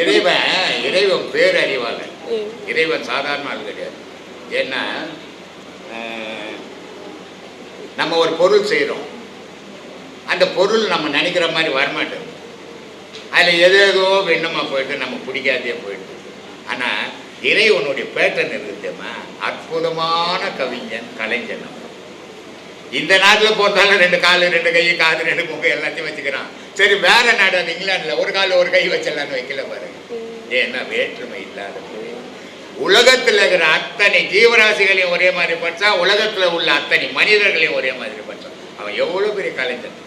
இறைவன் இறைவன் பேரறிவாளன் ம், இறைவன் சாதாரண ஆள் கிடையாது. ஏன்னா நம்ம ஒரு பொருள் செய்கிறோம் அந்த பொருள் நம்ம நினைக்கிற மாதிரி வரமாட்டேங்குது அதில் எது ஏதோ வெண்ணமாக போயிட்டு நம்ம பிடிக்காதே போயிட்டு. ஆனால் இறைவனுடைய பேட்டர்ன் இருக்குது தெரியுமா அற்புதமான கவிஞன் கலைஞன் நம்ம இந்த நாட்டில் போட்டாலும் ரெண்டு காலு ரெண்டு கை காது ரெண்டு மூக்கு எல்லாத்தையும் வச்சுக்கிறான். சரி வேற நாடு அது இங்கிலாண்டில் ஒரு கால் ஒரு கை வச்சிடலான்னு வைக்கல பாருங்க ஏன்னா வேற்றுமை இல்லாத உலகத்தில் இருக்கிற அத்தனை ஜீவராசிகளையும் ஒரே மாதிரி படிச்சா உலகத்தில் உள்ள அத்தனை மனிதர்களையும் ஒரே மாதிரி படிச்சான். அவன் எவ்வளோ பெரிய கலைஞன்.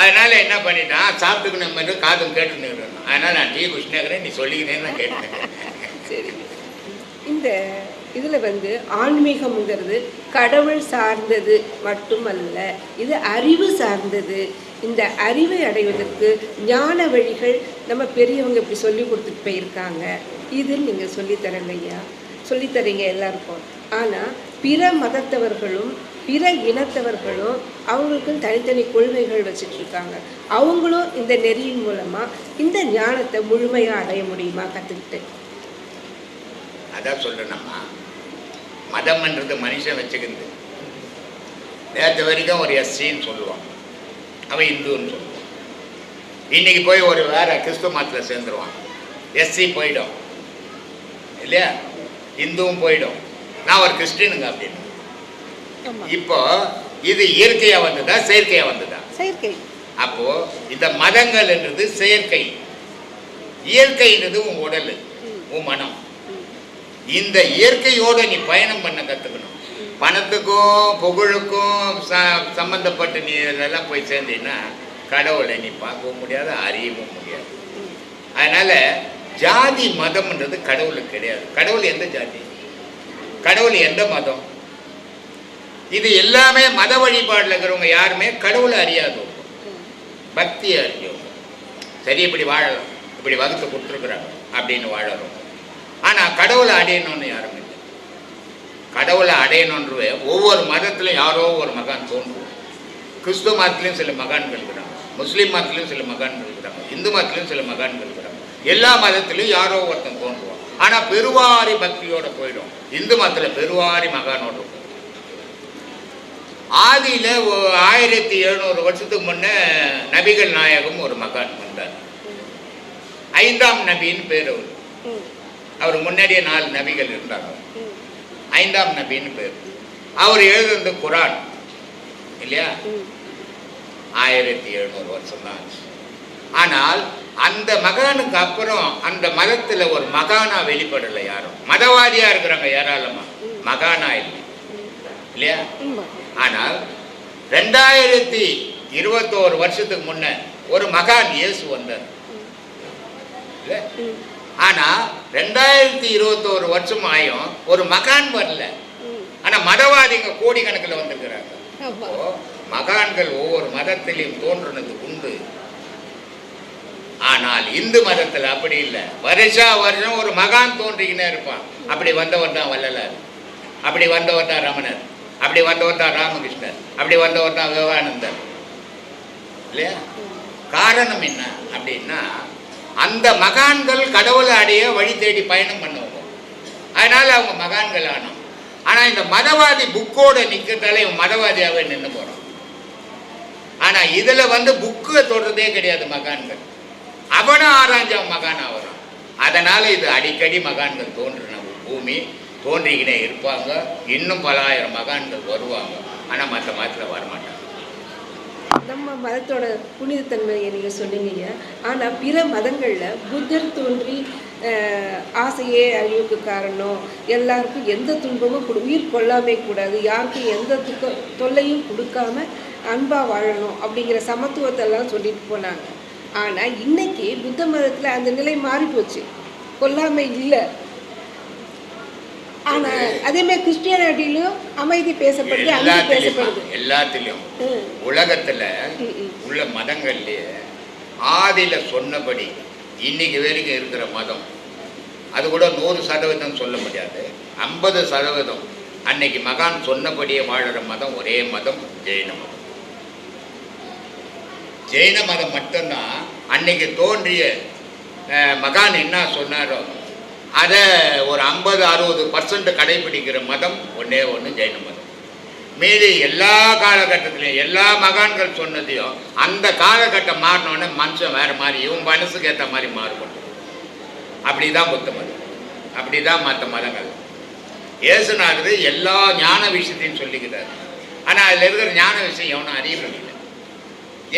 அதனால என்ன பண்ணிட்டான்? சாப்பிட்டுக்கணும் மாதிரி காதும் கேட்டுன்னு அதனால நான் டி. குஷ்ணேக்கிறேன் நீ சொல்லிக்கினேன்னு நான் கேட்டேன் சரி. இந்த இதில் வந்து ஆன்மீகம்ங்கிறது கடவுள் சார்ந்தது மட்டுமல்ல இது அறிவு சார்ந்தது. இந்த அறிவை அடைவதற்கு ஞான வழிகள் நம்ம பெரியவங்க இப்படி சொல்லி கொடுத்துட்டு போயிருக்காங்க. இது நீங்கள் சொல்லித்தரங்க ஐயா. சொல்லித்தரீங்க எல்லாருக்கும். ஆனால் பிற மதத்தவர்களும் பிற இனத்தவர்களும் அவங்களுக்கும் தனித்தனி கொள்கைகள் வச்சுட்டு இருக்காங்க. அவங்களும் இந்த நெறியின் மூலமாக இந்த ஞானத்தை முழுமையாக அடைய முடியுமா கற்றுக்கிட்டு அதான் சொல்லணும்மா மதம்ன்றது மனுஷன் வச்சுக்கிறது நேற்று வரைக்கும் ஒரு எஸ்சின்னு சொல்லுவான். அவன் இந்துன்னு சொல்லுவான். இன்னைக்கு போய் ஒரு வேற கிறிஸ்துவ மதத்தில் சேர்ந்துருவான். எஸ்சி போயிடும். இல்லையா? இந்துவும் போயிடும். நான் ஒரு கிறிஸ்டினுங்க அப்படின்னு. இப்போ இது இயற்கையா வந்ததா செயற்கையா வந்ததா? செயற்கை. அப்போ இந்த மதங்கள்ன்றது செயற்கை. இயற்கைன்றது உன் உடல் உன் மனம். இந்த இயற்கையோடு நீ பயணம் பண்ண கற்றுக்கணும் பணத்துக்கும் புகழுக்கும் ச சம்மந்தப்பட்டு நீ இதெல்லாம் போய் சேர்ந்தீங்கன்னா கடவுளை நீ பார்க்கவும் முடியாது அறியவும் முடியாது. அதனால் ஜாதி மதம்ன்றது கடவுளுக்கு கிடையாது. கடவுள் எந்த ஜாதி? கடவுள் எந்த மதம்? இது எல்லாமே மத வழிபாடில் இருக்கிறவங்க யாருமே கடவுளை அறியாதவங்க. பக்தியை அறிஞ்சவங்க. சரி இப்படி வாழலாம். இப்படி வகுத்து கொடுத்துருக்குறாங்க. அப்படின்னு வாழறோம். ஆனால் கடவுளை அடையணும்னு யாரும் இல்லை. கடவுளை அடையணுன்ற ஒவ்வொரு மதத்திலும் யாரோ ஒரு மகான் தோன்றுவோம் கிறிஸ்துவ மதத்துலையும் சில மகான்கள் இருக்கிறாங்க. முஸ்லீம் மதத்துலையும் சில மகான்கள் இருக்கிறாங்க. இந்து மதத்துலையும் சில மகான்கள் இருக்கிறாங்க. எல்லா மதத்திலையும் யாரோ ஒருத்தன் தோன்றுவான். ஆனால் பெருவாரி பக்தியோட போயிடும். இந்து மதத்தில் பெருவாரி மகானோட ஆதியில் ஆயிரத்தி எழுநூறு வருஷத்துக்கு முன்னே நபிகள் நாயகம் ஒரு மகான் வந்தார். ஐந்தாம் நபின்னு பேர் அவர். அவர் முன்னாடியே நாலு நபிகள் இருந்தாங்க. ஐந்தாம் நபின்னு பேர். அவர் எழுதுனது குரான். இல்லையா? ஆயிரத்தி எழுநூறு வருஷம் தான் ஆச்சு ஆனால் அந்த மகானுக்கு அப்புறம் அந்த மதத்தில் ஒரு மகானா வெளிப்படலை யாரும். மதவாதியா இருக்கிறாங்க ஏராளமா. மகானா இல்லை. இல்லையா? ஆனால் ரெண்டாயிரத்தி இருபத்தோரு வருஷத்துக்கு முன்ன ஒரு மகான் இயேசு வந்தார். ஆனா ரெண்டாயிரத்தி இருபத்தோரு வருஷம் ஆயும் ஒரு மகான் வரல. ம். ஆனா மதவாதிங்க கோடிக்கணக்கில் வந்திருக்கிறாங்க. மகான்கள் ஒவ்வொரு மதத்திலையும் தோன்றுனது உண்டு. ஆனால் இந்து மதத்தில் அப்படி இல்லை. வருஷா வருஷம் ஒரு மகான் தோன்றிக்கினே இருப்பான். அப்படி வந்தவர் தான் வள்ளலார். அப்படி வந்தவர் தான் ரமணர். அப்படி வந்தவர் தான் ராமகிருஷ்ணர். அப்படி வந்தவர் தான் விவேகானந்தர். இல்லையா? காரணம் என்ன அப்படின்னா அந்த மகான்கள் கடவுளை அடைய வழி தேடி பயணம் பண்ணுவாங்க. அதனால அவங்க மகான்கள் ஆனோம். ஆனால் இந்த மதவாதி புக்கோட நிற்கிறதால இவன் மதவாதியாகவே நின்று போகிறான் ஆனால் இதில் வந்து புக்கை தொடுறதே கிடையாது மகான்கள். அவனும் ஆராய்ஞ்சவன் மகான் ஆகிறான். அதனால் இது அடிக்கடி மகான்கள் தோன்றின பூமி. தோன்றிக்கினே இருப்பாங்க. இன்னும் பல ஆயிரம் மகான்கள் வருவாங்க. ஆனால் மற்ற மதத்தில் வரமாட்டாங்க. நம்ம மதத்தோட புனிதத்தன்மையை நீங்கள் சொன்னீங்க. ஆனால் பிற மதங்களில் புத்தர் தோன்றி ஆசையே அழிவுக்கு காரணம். எல்லாருக்கும் எந்த துன்பமும் உயிர் கொள்ளாமே கூடாது. யாருக்கும் எந்த துக்க தொல்லையும் கொடுக்காம அன்பாக வாழணும் அப்படிங்கிற சமத்துவத்தெல்லாம் சொல்லிட்டு போனாங்க. ஆனால் இன்னைக்கு புத்த மதத்தில் அந்த நிலை மாறி போச்சு கொல்லாமை இல்லை. ஆனால் அதேமாதிரி கிறிஸ்டியானிட்டிலையும் அமைதி பேசப்படுது அமைதி பேசப்படுது. எல்லாத்திலையும். ம், உலகத்தில். உள்ள மதங்கள்லேயே ஆதியில சொன்னபடி இன்னைக்கு வரைக்கும் இருக்கிற மதம் அது கூட நூறு சதவீதம் சொல்ல முடியாது. ஐம்பது சதவீதம் அன்னைக்கு மகான் சொன்னபடியே வாழுற மதம் ஒரே மதம் ஜெயின மதம். ஜெயின மதம் மட்டும்தான் அன்னைக்கு தோன்றிய மகான் என்ன சொன்னாரோ அதை ஒரு ஐம்பது அறுபது பர்சன்ட் கடைபிடிக்கிற மதம் ஒன்றே ஒன்று ஜெயின மதம். மீதி எல்லா காலகட்டத்திலையும் எல்லா மகான்கள் சொன்னதையும் அந்த காலகட்டம் மாறினோடனே மனுஷன் வேறு மாதிரி இவன் மனசுக்கு ஏற்ற மாதிரி மாறுபடும் அப்படிதான் புத்த மதம். அப்படி தான் மற்ற மதங்கள். இயேசுநாதர் எல்லா ஞான விஷயத்தையும் சொல்லிக்கிறார் ஆனால் அதில் இருக்கிற ஞான விஷயம் எவனும் அறியறது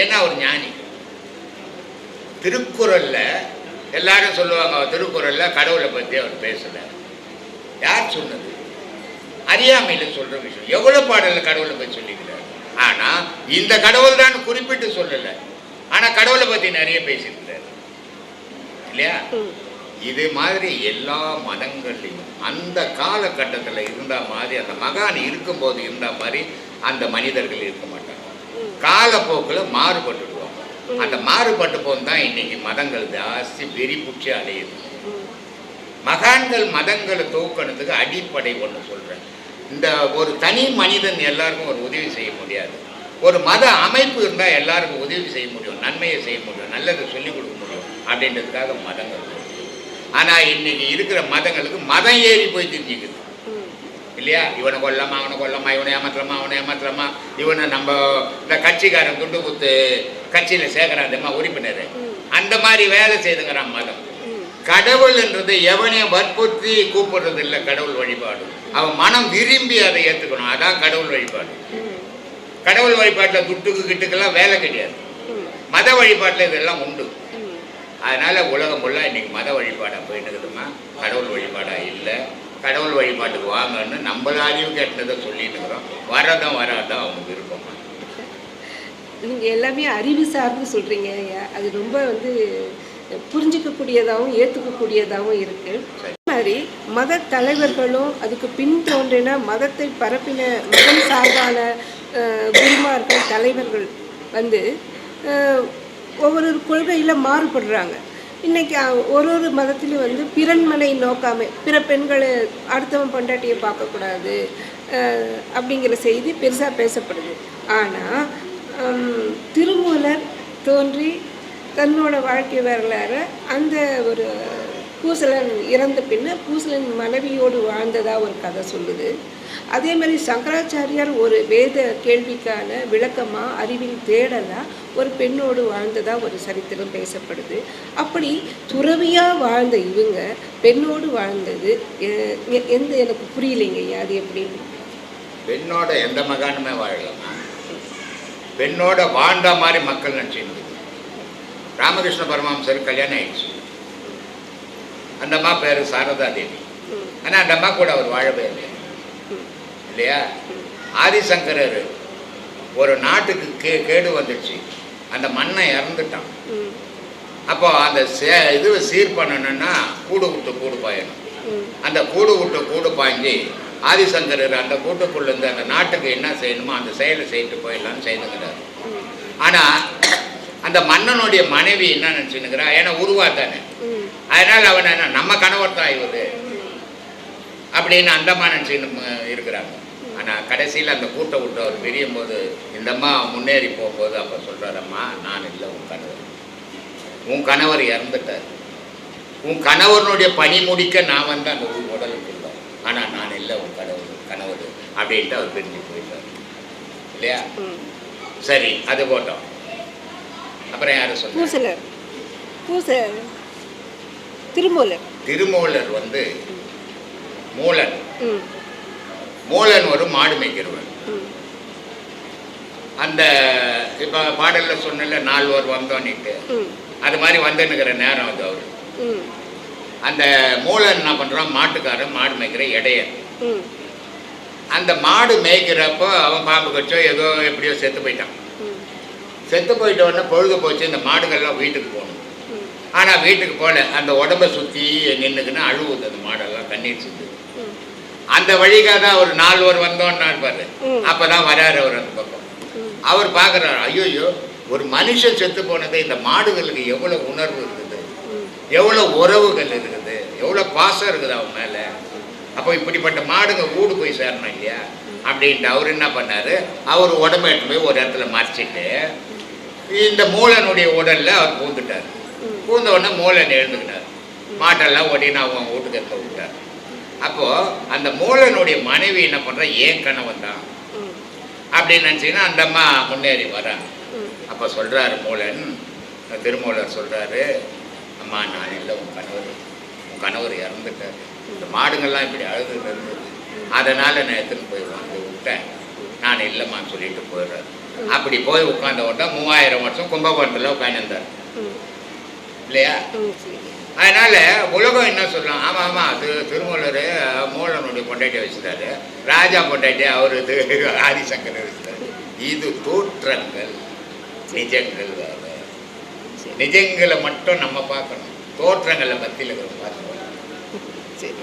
ஏன்னா ஒரு ஞானி. திருக்குறளில் எல்லாரும் சொல்லுவாங்க திருக்குறள்ல கடவுளை பற்றி அவர் பேசல. யார் சொன்னது? அறியாமையில் சொல்ற விஷயம். எவ்வளவு பாடல்ல கடவுளை பற்றி சொல்லிக்கிறார் ஆனா இந்த கடவுள் தான் குறிப்பிட்டு சொல்லல. ஆனா கடவுளை பத்தி நிறைய பேசியிருக்கிறார். இல்லையா. இது மாதிரி எல்லா மதங்கள்லையும் அந்த காலகட்டத்தில் இருந்த மாதிரி அந்த மகான் இருக்கும்போது இருந்த மாதிரி அந்த மனிதர்கள் இருக்க மாட்டாங்க. காலப்போக்கில் மாறுபட்டுடுவாங்க ம். அந்த மாறுபட்டு போன்தான் தான் இன்னைக்கு மதங்கள் ஜாஸ்தி வெறிப்புச்சி அடையுது. மகான்கள் மதங்களை தூக்கணுறதுக்கு அடிப்படை ஒன்று சொல்கிறேன் இந்த ஒரு தனி மனிதன் எல்லாருக்கும் ஒரு உதவி செய்ய முடியாது. ஒரு மத அமைப்பு இருந்தால் எல்லாருக்கும் உதவி செய்ய முடியும் நன்மையை செய்ய முடியும் நல்லதை சொல்லிக் கொடுக்க முடியும் அப்படின்றதுக்காக மதங்கள் ஆனால் இன்னைக்கு இருக்கிற மதங்களுக்கு மதம் ஏறி போய் தெரிஞ்சுக்குது. இல்லையா? இவனை கொல்லமா அவனை கொல்லமா இவனை ஏமாத்தலாமா அவனை ஏமாத்தலாமா இவனை நம்ம இந்த கட்சிக்காரன் துண்டு குத்து கட்சியில் சேர்க்குறான் உறுப்பினர். அந்த மாதிரி வேலை செய்துங்கிறான் மதம் கடவுள் கடவுள்ன்றது எவனையும் வற்புறுத்தி கூப்பிடுறது இல்லை கடவுள் வழிபாடு. அவன் மனம் விரும்பி அதை ஏற்றுக்கணும் அதான் கடவுள் வழிபாடு. கடவுள் வழிபாட்டில் துட்டுக்கு கிட்டுக்கெல்லாம் வேலை கிடையாது. மத வழிபாட்டில் இதெல்லாம் உண்டு. அதனால உலகம் ஃபுல்லாக இன்னைக்கு மத வழிபாடாக போயிட்டு இருக்குதுமா கடவுள் வழிபாடாக இல்லை. கடவுள் வழிபாட்டுக்கு வாங்கன்னு நம்மள அறிவு கேட்டதை சொல்லிட்டு இருக்கிறோம். வரதான் வராதான் அவங்க விருப்பமா. நீங்க எல்லாமே அறிவு சார்ந்து சொல்றீங்க ஐயா. அது ரொம்ப வந்து புரிஞ்சிக்கக்கூடியதாகவும் ஏற்றுக்கக்கூடியதாகவும் இருக்கு. சரி. அதே மாதிரி மத தலைவர்களும் அதுக்கு பின் தோன்றின மதத்தை பரப்பின மதம் சார்பான குருமார்கள் தலைவர்கள் வந்து ஒவ்வொரு கொள்கையில் மாறுபடுறாங்க. இன்றைக்கி ஒரு ஒரு மதத்துலேயும் வந்து பிறன்மனை நோக்காமல் பிற பெண்களை அடுத்தவன் பொண்டாட்டியை பார்க்கக்கூடாது அப்படிங்கிற செய்தி பெருசாக பேசப்படுது. ஆனால் திருமூலர் தோன்றி தன்னோட வாழ்க்கை வரலாறு அந்த ஒரு பூசலன் இறந்த பின்ன பூசலன் மனைவியோடு வாழ்ந்ததாக ஒரு கதை சொல்லுது. அதே மாதிரி சங்கராச்சாரியார் ஒரு வேத கேள்விக்கான விளக்கமாக அறிவில் தேடலாக ஒரு பெண்ணோடு வாழ்ந்ததாக ஒரு சரித்திரம் பேசப்படுது. அப்படி துறவியாக வாழ்ந்த இவங்க பெண்ணோடு வாழ்ந்தது எந்த எனக்கு புரியலைங்க ஐயா அது எப்படின்னு பெண்ணோட எந்த மகானுமே வாழலாமா பெண்ணோட வாழ்ந்த மாதிரி மக்கள் நினச்சிருந்தது ராமகிருஷ்ண பரமஹம்சர் கல்யாணம் ஆயிடுச்சு. அந்த அம்மா பேர் சாரதா தேவி. ஆனால் அந்த அம்மா கூட அவர் வாழவே இல்லை. இல்லையா? ஆதிசங்கரர் ஒரு நாட்டுக்கு கே கேடு வந்துடுச்சு. அந்த மண்ணை இறந்துட்டான். அப்போ அந்த சே இதுவை சீர் பண்ணணும்னா கூடு விட்டு கூடு பாயணும். அந்த கூடு விட்டு கூடு பாய்ஞ்சி ஆதிசங்கரர் அந்த கூட்டுக்குள்ள இருந்து அந்த நாட்டுக்கு என்ன செய்யணுமோ அந்த செயலை செய்துட்டு போயிடலாம்னு செய்துங்கிறார் ம், ஆனால் அந்த மன்னனுடைய மனைவி என்ன நினச்சினுக்கிறா ஏன்னா உருவா தானே. அதனால அவன் என்ன நம்ம கணவர் தான் இவரு. அப்படின்னு அந்த அம்மா நினச்சின்னு இருக்கிறாங்க. ஆனால் கடைசியில் அந்த கூட்டை விட்டு அவர் பிரியும் போது இந்த அம்மா முன்னேறி போகும்போது அப்போ சொல்கிறார் அம்மா நான் இல்லை உன் கணவர். உன் கணவர் இறந்துட்டார். உன் கணவனுடைய பணி முடிக்க நான் வந்து அந்த உடலுக்கு இல்லை. ஆனால் நான் இல்லை உன் கணவர் கணவர் அப்படின்ட்டு அவர் பிரிஞ்சு போயிட்டார். இல்லையா. சரி அது போட்டோம். அப்புறம் யாரும் சொல்லுங்க திருமூலர். திருமூலர் வந்து மூலன். மூலன் ஒரு மாடு மேய்க்கிறவன் அந்த இப்போ பாடலில் சொன்னல நால்வர் வந்தோன்னிட்டு. அது மாதிரி வந்துன்னுக்கிற நேரம் அது அவர். அந்த மூலன் என்ன பண்ணுறான் மாட்டுக்காரன் மாடு மேய்க்கிற இடையன் ம். அந்த மாடு மேய்க்கிறப்போ அவன் பாம்பு கச்சோ ஏதோ எப்படியோ செத்து போயிட்டான். செத்து போயிட்ட உடனே பொழுது போச்சு இந்த மாடுகள்லாம் வீட்டுக்கு போகணும். ஆனால் வீட்டுக்கு போகல அந்த உடம்பை சுற்றி நின்றுக்குன்னு அழுவுது அந்த மாடெல்லாம் கண்ணீர் சுற்றுது ம். அந்த வழிக்காக தான் ஒரு நால்வர் வந்தோன்னா இருப்பாரு ம். அப்போ தான் வராரு அவர் அந்த பக்கம். அவர் பார்க்குறாரு ஐயோயோ ஒரு மனுஷன் செத்து போனது இந்த மாடுகளுக்கு எவ்வளோ உணர்வு இருக்குது? எவ்வளோ உறவுகள் இருக்குது? எவ்வளோ பாசம் இருக்குது அவன் மேலே? அப்போ இப்படிப்பட்ட மாடுங்க ஊடு போய் சேரணும் இல்லையா? அப்படின்ட்டு அவர் என்ன பண்ணாரு? அவர் உடம்பு எடுத்து போய் ஒரு இடத்துல மறைச்சிட்டு இந்த மூலனுடைய உடல்ல அவர் பூந்துட்டார். பூந்த உடனே மூலன் எழுந்துக்கிட்டார். மாட்டெல்லாம் ஓட்டின்னு அவங்க வீட்டுக்கு இருக்க விட்டார் அப்போது அந்த மூலனுடைய மனைவி என்ன பண்ணுறா ஏன் கணவன் தான்? அப்படின்னு நினச்சிங்கன்னா அந்த அம்மா முன்னேறி வராங்க. அப்போ சொல்கிறாரு மூலன் திருமூலர் சொல்கிறாரு அம்மா நான் இல்லை உன் கணவர் உன் கணவர் இறந்துட்டார். இந்த மாடுங்கள்லாம் இப்படி அழுது இருந்தது. அதனால் நான் எடுத்துன்னு போய் வந்து விட்டேன். நான் இல்லைம்மான்னு சொல்லிட்டு போயிடுறாரு. அப்படி போய் உட்காந்த உடனே மூவாயிரம் வருஷம் கும்பகோணத்தில் உட்காந்துருந்தார் இல்லையா? அதனால உலகம் என்ன சொல்லலாம் ஆமாம் ஆமாம் அது திருமூலர் மூலனுடைய பொண்டாட்டியை வச்சுட்டாரு. ராஜா பொண்டாட்டி அவர் இது ஆதிசங்கரை வச்சுட்டாரு. இது தோற்றங்கள் நிஜங்கள் வேற. நிஜங்களை மட்டும் நம்ம பார்க்கணும். தோற்றங்களை பற்றியில் பார்க்கணும் சரி.